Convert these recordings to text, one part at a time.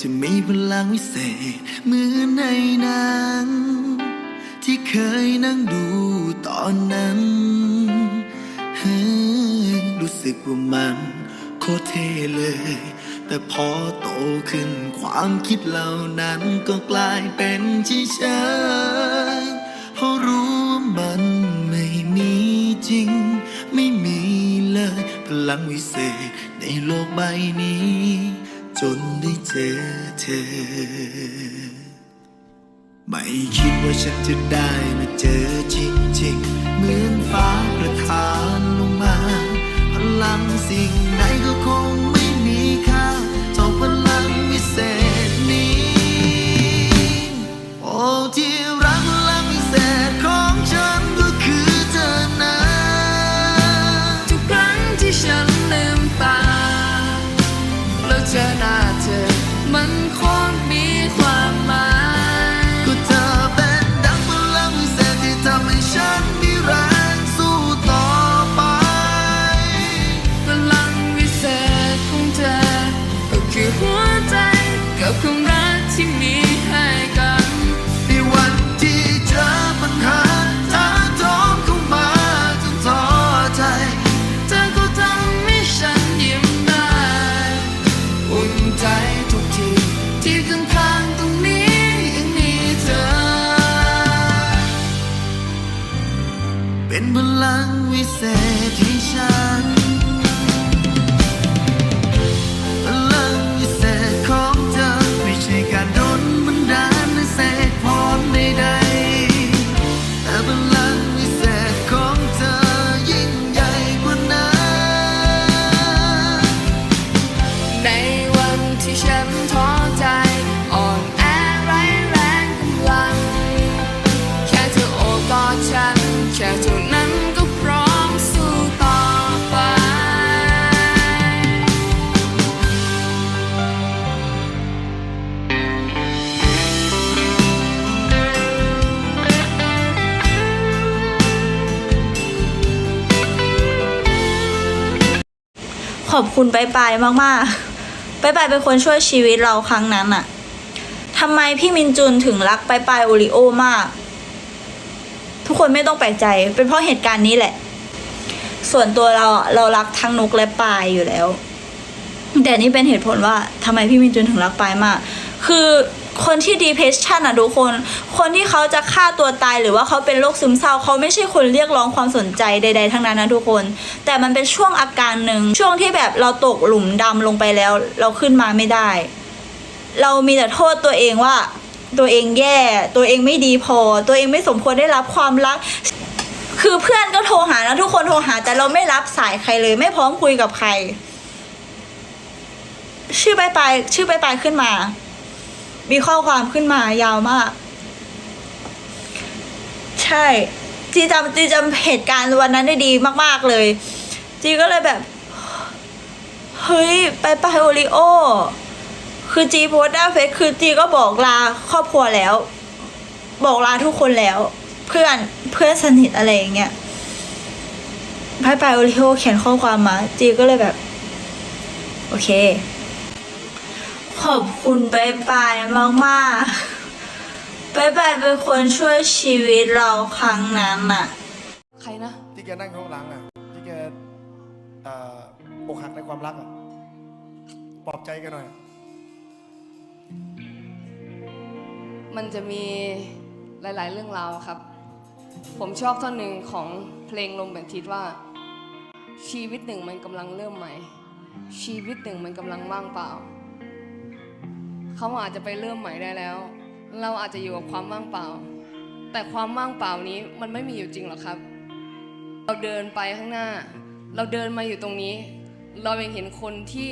จะมีพลังวิเศษเหมือนในหนัง ที่เคยนั่งดูตอนนั้นรู้สึกว่ามันโคตรเท่เลย แต่พอโตขึ้นความคิดเหล่านั้นก็กลายเป็นที่ฉยๆเพราะรู้ว่ามันไม่มีจริง ไม่มีเลย พลังวิเศษในโลกใบนี้ นได้เจอเธอ ไม่คิดว่าฉันจะได้มาเจอจริงๆ เหมือนฟ้าประทานลงมา พลังสิ่งใดก็คงำใลังวิเศษที่ฉันพลังวิเศษของเธอไม่ใช่การโดนบันดาลในเศษพรใดๆแต่พลังวิเศษของเธอยิ่งใหญ่กว่านั้นในวันที่ฉันท้อ ขอบคุณไปไปายๆมากๆ ไปไปเป็นคนช่วยชีวิตเราครั้งนั้นอะทำไมพี่มินจุนถึงรักไปไปโอริโอมาก ทุกคนไม่ต้องแปลกใจ เป็นเพราะเหตุการณ์นี้แหละ ส่วนตัวเราเรารักทั้งนกและปายอยู่แล้ว แต่นี่เป็นเหตุผลว่าทำไมพี่มินจุนถึงรักปายมาก คือ คนที่ depression อะทุกคน คนที่เขาจะฆ่าตัวตายหรือว่าเขาเป็นโรคซึมเศร้าเขาไม่ใช่คนเรียกร้องความสนใจใด ๆ ทั้งนั้นนะทุกคน แต่มันเป็นช่วงอาการหนึ่งช่วงที่แบบเราตกหลุมดำลงไปแล้ว เราขึ้นมาไม่ได้ เรามีแต่โทษตัวเองว่า ตัวเองแย่ ตัวเองไม่ดีพอ ตัวเองไม่สมควรได้รับความรักคือเพื่อนก็โทรหานะทุกคนโทรหา แต่เราไม่รับสายใครเลยไม่พร้อมคุยกับใคร ชื่อปลายปลายชื่อปลายปลายขึ้นมา มีข้อความขึ้นมายาวมาก ใช่จีจำจีจำเหตุการณ์วันนั้นได้ดีมาก ๆเลย จีก็เลยแบบ เฮ้ย ไปไปโอริโอ คือจีโพสต์หน้าเฟซคือจีก็บอกลาครอบครัวแล้ว บอกลาทุกคนแล้ว เพื่อนเพื่อนสนิทอะไรอย่างเงี้ยไปไปโอริโอเขียนข้อความมา จีก็เลยแบบ โอเค ขอบคุณไปไปมากๆไปไปเป็นคนช่วยชีวิตเราครั้งนั้นอะใครนะ ที่แกนั่งข้างหลังอะ ที่แกเอ่ออกหักในความรักอะปลอบใจแกันหน่อย มันจะมีหลาย ๆ เรื่องราวครับ ผมชอบท่อนหนึ่งของเพลงลมเป็นทิศว่า ชีวิตหนึ่งมันกำลังเริ่มใหม่ ชีวิตหนึ่งมันกำลังว่างเปล่า เขาอาจจะไปเริ่มใหม่ได้แล้ว เราอาจจะอยู่กับความว่างเปล่า แต่ความว่างเปล่านี้มันไม่มีอยู่จริงหรอกครับ เราเดินไปข้างหน้า เราเดินมาอยู่ตรงนี้ เรายังเห็นคนที่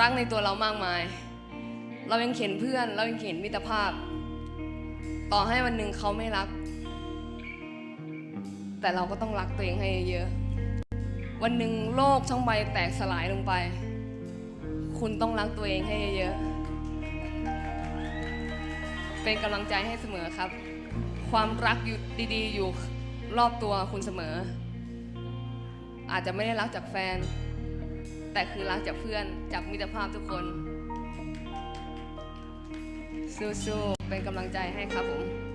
รักในตัวเรามากมาย เรายังเห็นเพื่อน เรายังเห็นมิตรภาพ ต่อให้วันหนึ่งเขาไม่รัก แต่เราก็ต้องรักตัวเองให้เยอะๆวันหนึ่งโลกทั้งใบแตกสลายลงไป คุณต้องรักตัวเองให้เยอะๆ เป็นกำลังใจให้เสมอครับ ความรักอยู่ดีๆ อยู่รอบตัวคุณเสมอ อาจจะไม่ได้รักจากแฟน แต่คือรักจากเพื่อนจากมิตรภาพทุกคนสู้ๆเป็นกำลังใจให้ครับผม